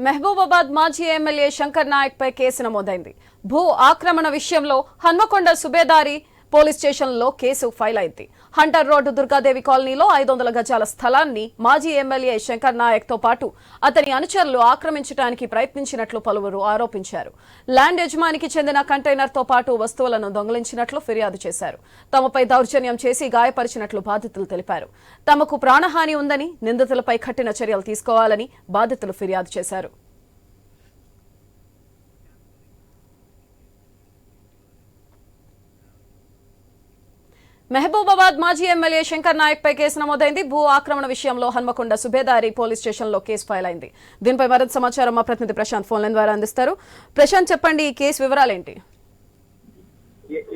మహబూబాబాద్ మాజీ ఎమ్మెల్యే శంకర్ నాయక్ పై కేసు నమోదైంది. భూ ఆక్రమణ విషయంలో హన్మకొండ సుబేదారి పోలీస్ స్టేషన్లో కేసు ఫైల్ అయింది. హంటర్ రోడ్డు దుర్గాదేవి కాలనీలో ఐదు వందల గజాల స్థలాన్ని మాజీ ఎమ్మెల్యే శంకర్ నాయక్తో పాటు అతని అనుచరులు ఆక్రమించడానికి ప్రయత్నించినట్లు పలువురు ఆరోపించారు. ల్యాండ్ యజమానికి చెందిన కంటైనర్తో పాటు వస్తువులను దొంగిలించినట్లు ఫిర్యాదు చేశారు. తమపై దౌర్జన్యం చేసి గాయపరిచినట్లు బాధితులు తెలిపారు. తమకు ప్రాణహాని ఉందని నిందితులపై కఠిన చర్యలు తీసుకోవాలని బాధితులు ఫిర్యాదు చేశారు. మహబూబాబాద్ మాజీ ఎమ్మెల్యే శంకర్ నాయక్ పై కేసు నమోదైంది. భూ ఆక్రమణ విషయంలో హన్మకొండ సుబేదారి పోలీస్ స్టేషన్లో కేసు ఫైల్ అయింది. దీనిపై మరింత సమాచారం మా ప్రతినిధి ప్రశాంత్ ఫోన్ లైన్ ద్వారా అందిస్తారు. ప్రశాంత్ చెప్పండి ఈ కేసు వివరాలేంటి?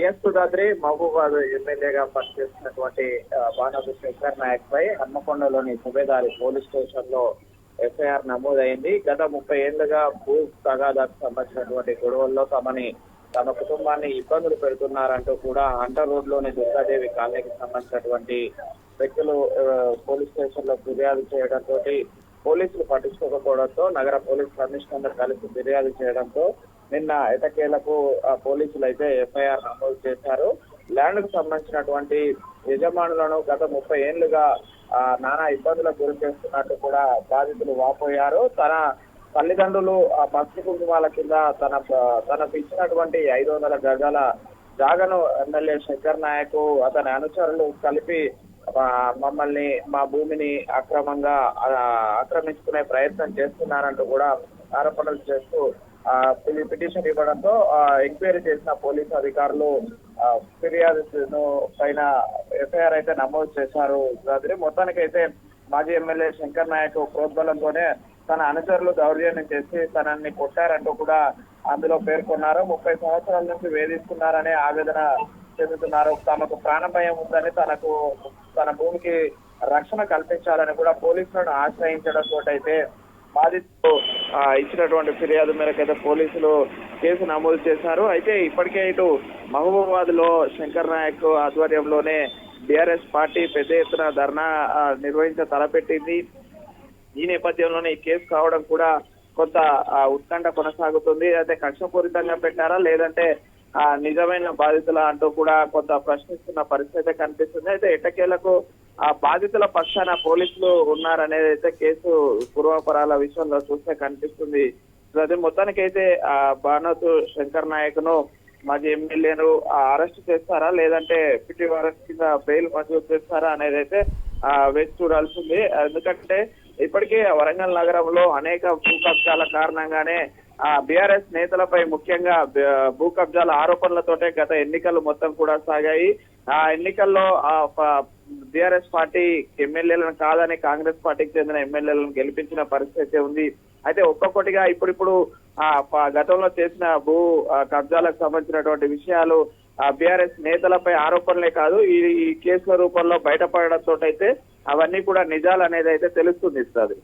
ఎస్ సుధాద్రి మహబూబాద్ ఎమ్మెల్యేగా పనిచేస్తున్నటువంటి ఆ, బాణాసు శంకర్ నాయక్ పై హన్మకొండలోని సుబేదారి పోలీస్ స్టేషన్లో ఎఫ్ఐఆర్ నమోదైంది. గత ముప్పై ఏళ్ళుగా భూ తగాదాకు సంబంధించినటువంటి గొడవల్లో తమని తమ కుటుంబాన్ని ఇబ్బందులు పెడుతున్నారంటూ కూడా అంటర్ రోడ్లోని దుర్గాదేవి కాలనీకి సంబంధించినటువంటి వ్యక్తులు పోలీస్ స్టేషన్లో ఫిర్యాదు చేయడంతో పోలీసులు పట్టించుకోకపోవడంతో నగర పోలీస్ కమిషనర్ కలిసి ఫిర్యాదు చేయడంతో నిన్న ఎటకేలకు ఆ, పోలీసులు అయితే ఎఫ్ఐఆర్ నమోదు చేశారు. ల్యాండ్కు సంబంధించినటువంటి యజమానులను గత ముప్పై ఏళ్ళుగా ఆ, నానా ఇబ్బందులకు గురి చేస్తున్నట్టు కూడా బాధితులు వాపోయారు. తన తల్లిదండ్రులు ఆ పసుపు కుంకుమాల కింద తన తనకు ఇచ్చినటువంటి ఐదు వందల గజాల జాగను ఎమ్మెల్యే శంకర్ నాయక్ అతని అనుచరులు కలిపి మమ్మల్ని మా భూమిని అక్రమంగా ఆక్రమించుకునే ప్రయత్నం చేస్తున్నారంటూ కూడా ఆరోపణలు చేస్తూ ఆ, పిటిషన్ ఇవ్వడంతో ఆ, ఎంక్వైరీ చేసిన పోలీసు అధికారులు ఆ, ఫిర్యాదును పైన ఎఫ్ఐఆర్ అయితే నమోదు చేశారు. మొత్తానికైతే మాజీ ఎమ్మెల్యే శంకర్ నాయక్ ప్రోద్బలంతోనే తన అనుచరులు దౌర్జన్యం చేసి తనని కొట్టారంటూ కూడా అందులో పేర్కొన్నారు. ముప్పై సంవత్సరాల నుంచి వేధిస్తున్నారనే ఆవేదన చెందుతున్నారు. తమకు ప్రాణభయం ఉందని తనకు తన భూమికి రక్షణ కల్పించాలని కూడా పోలీసులను ఆశ్రయించడం తోటైతే బాధితులు ఇచ్చినటువంటి ఫిర్యాదు మేరకు అయితే పోలీసులు కేసు నమోదు చేశారు. అయితే ఇప్పటికే ఇటు మహబూబాబాద్లో శంకర్ నాయక్ ఆధ్వర్యంలోనే బీఆర్ఎస్ పార్టీ పెద్ద ఎత్తున ధర్నా నిర్వహించ తలపెట్టింది. ఈ నేపథ్యంలోనే ఈ కేసు కావడం కూడా కొంత ఉత్కంఠ కొనసాగుతుంది. అయితే కక్షపూరితంగా పెట్టారా? లేదంటే ఆ నిజమైన బాధితుల అంటూ కూడా కొంత ప్రశ్నిస్తున్న పరిస్థితి కనిపిస్తుంది. అయితే ఎట్టకేలకు ఆ బాధితుల పక్షాన పోలీసులు ఉన్నారనేది అయితే కేసు పూర్వాపరాల విషయంలో చూస్తే కనిపిస్తుంది. అదే మొత్తానికైతే ఆ భానోతు శంకర్ నాయక్ను మాజీ ఎమ్మెల్యేను అరెస్ట్ చేస్తారా? లేదంటే పిటి వారెంట్ కింద బెయిల్ మంజూరు చేస్తారా? అనేది అయితే ఆ, వేచి చూడాల్సింది. ఎందుకంటే ఇప్పటికే వరంగల్ నగరంలో అనేక భూ కబ్జాల కారణంగానే ఆ బీఆర్ఎస్ నేతలపై ముఖ్యంగా భూ కబ్జాల ఆరోపణలతోటే గత ఎన్నికలు మొత్తం కూడా సాగాయి. ఆ ఎన్నికల్లో ఆ బీఆర్ఎస్ పార్టీ ఎమ్మెల్యేలను కాదని కాంగ్రెస్ పార్టీకి చెందిన ఎమ్మెల్యేలను గెలిపించిన పరిస్థితి ఉంది. అయితే ఒక్కొక్కటిగా ఇప్పుడిప్పుడు ఆ గతంలో చేసిన భూ కబ్జాలకు సంబంధించినటువంటి విషయాలు బీఆర్ఎస్ నేతలపై ఆరోపణలే కాదు ఈ ఈ కేసుల రూపంలో బయటపడడంతో అయితే అవన్నీ కూడా నిజాలు అనేది అయితే తెలుస్తుంది సార్.